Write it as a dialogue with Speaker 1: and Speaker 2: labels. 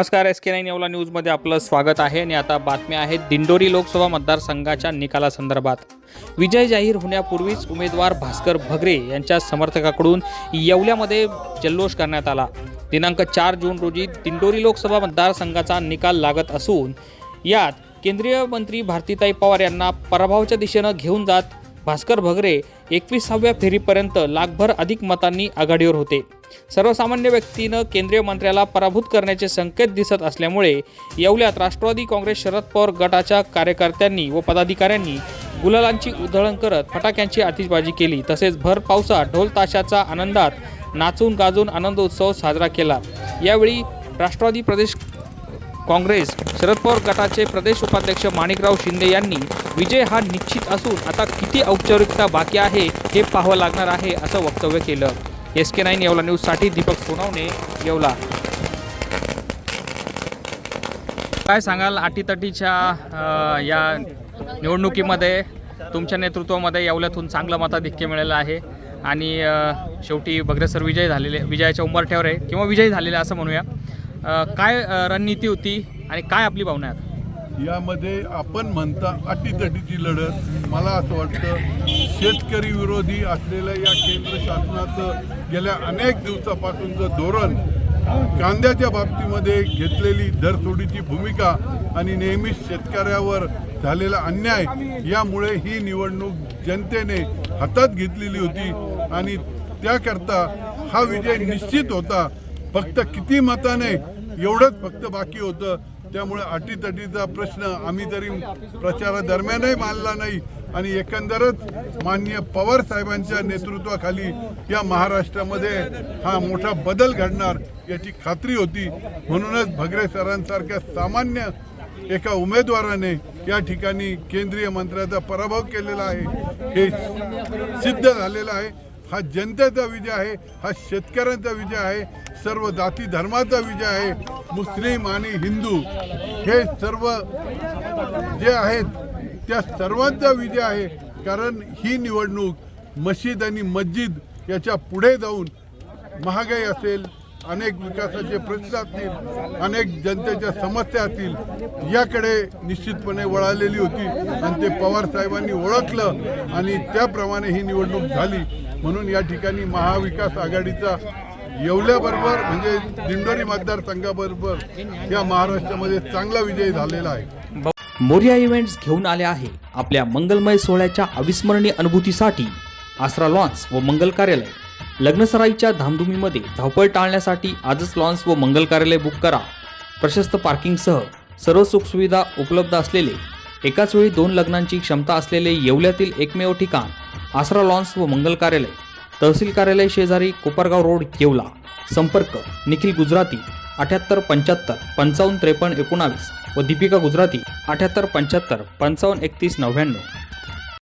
Speaker 1: नमस्कार S K nine Yeola न्यूजमध्ये आपलं स्वागत आहे आणि आता बातम्या आहेत दिंडोरी लोकसभा मतदारसंघाच्या निकालासंदर्भात. विजय जाहीर होण्यापूर्वीच उमेदवार भास्कर भगरे यांच्या समर्थकाकडून येवल्यामध्ये जल्लोष करण्यात आला. दिनांक चार जून रोजी दिंडोरी लोकसभा मतदारसंघाचा निकाल लागत असून यात केंद्रीय मंत्री भारतीताई पवार यांना पराभवाच्या दिशेनं घेऊन जात भास्कर भगरे एकविसाव्या फेरीपर्यंत लाखभर अधिक मतांनी आघाडीवर होते. सर्वसामान्य व्यक्तीनं केंद्रीय मंत्र्याला पराभूत करण्याचे संकेत दिसत असल्यामुळे येवल्यात राष्ट्रवादी काँग्रेस शरद पवार गटाच्या कार्यकर्त्यांनी व पदाधिकाऱ्यांनी गुलालांची उधळण करत फटाक्यांची आतिषबाजी केली. तसेच भर पावसात ढोल ताशाचा आनंदात नाचून गाजून आनंदोत्सव साजरा केला. यावेळी राष्ट्रवादी प्रदेश काँग्रेस शरद पवार गटाचे प्रदेश उपाध्यक्ष माणिकराव शिंदे यांनी विजय हा निश्चित असून आता किती औपचारिकता बाकी आहे हे पाहावं लागणार आहे असं वक्तव्य केलं. एस के नाईन येवला न्यूजसाठी दीपक सोनवणे येवला. काय सांगाल अटीतटीच्या या निवडणुकीमध्ये? तुमच्या नेतृत्वामध्ये येवल्यातून चांगलं मताधिक्य मिळालं आहे आणि शेवटी बग्रेसर विजय झालेले विजयाच्या उंबरठ्यावर आहे. किंवा विजयी झालेले असं म्हणूया. काय रणनीती होती आणि काय आपली भावना आहे
Speaker 2: यामध्ये आपण म्हणता अटीतटीची लढत. मला असं वाटतं शेतकरी विरोधी असलेलं या केंद्र शासनाचं गेल्या अनेक दिवसापासूनचं धोरण कांद्याच्या बाबतीमध्ये घेतलेली दरतोडीची भूमिका आणि नेहमीच शेतकऱ्यावर झालेला अन्याय यामुळे ही निवडणूक जनतेने हातात घेतलेली होती आणि त्याकरता हा विजय निश्चित होता. फक्त किती मताने एवढंच फक्त बाकी होतं. त्यामुळे अटीतटीचा प्रश्न आम्ही तरी प्रचारादरम्यानही मानला नाही आणि एकंदरच माननीय पवार साहेबांच्या नेतृत्वाखाली या महाराष्ट्रामध्ये हा मोठा बदल घडणार याची खात्री होती. म्हणूनच भगरे सरांसारख्या सामान्य एका उमेदवाराने या ठिकाणी केंद्रीय मंत्र्याचा पराभव केलेला आहे. हे सिद्ध झालेलं आहे. हा जनतेचा विजय आहे हा शेतकऱ्यांचा विजय आहे सर्व जाती धर्माचा विजय आहे मुस्लिम आणि हिंदू. हे सर्व जे आहेत त्या सर्वांचा विजय आहे. कारण ही निवडणूक मशीद आणि मस्जिद याच्यापुढे जाऊन महागाई असेल अनेक विकासाचे प्रश्न असतील अनेक जनतेच्या समस्या असतील याकडे निश्चितपणे वळालेली होती. आणि ते पवार साहेबांनी ओळखलं आणि त्याप्रमाणे ही निवडणूक झाली. म्हणून या ठिकाणी महाविकास आघाडीचा येवल्याबरोबर म्हणजे दिंडोरी मतदारसंघाबरोबर या महाराष्ट्रामध्ये चांगला विजय झालेला आहे.
Speaker 1: मोर्या इव्हेंट्स घेऊन आले आहे आपल्या मंगलमय सोहळ्याच्या अविस्मरणीय अनुभूतीसाठी आसरा लॉन्स व मंगल कार्यालय. लग्नसराईच्या धामधुमीमध्ये धावपळ टाळण्यासाठी आजच लॉन्स व मंगल कार्यालय बुक करा. प्रशस्त पार्किंगसह सर्व सुखसुविधा उपलब्ध असलेले एकाच वेळी दोन लग्नांची क्षमता असलेले येवल्यातील एकमेव ठिकाण आसरा लॉन्स व मंगल कार्यालय तहसील कार्यालय शेजारी कोपरगाव रोड केवला संपर्क निखिल गुजराती अठ्याहत्तर पंच्याहत्तर पंचावन्न त्रेपन्न एकोणावीस व दीपिका गुजराती अठ्याहत्तर पंच्याहत्तर पंचावन्न एकतीस नव्याण्णव.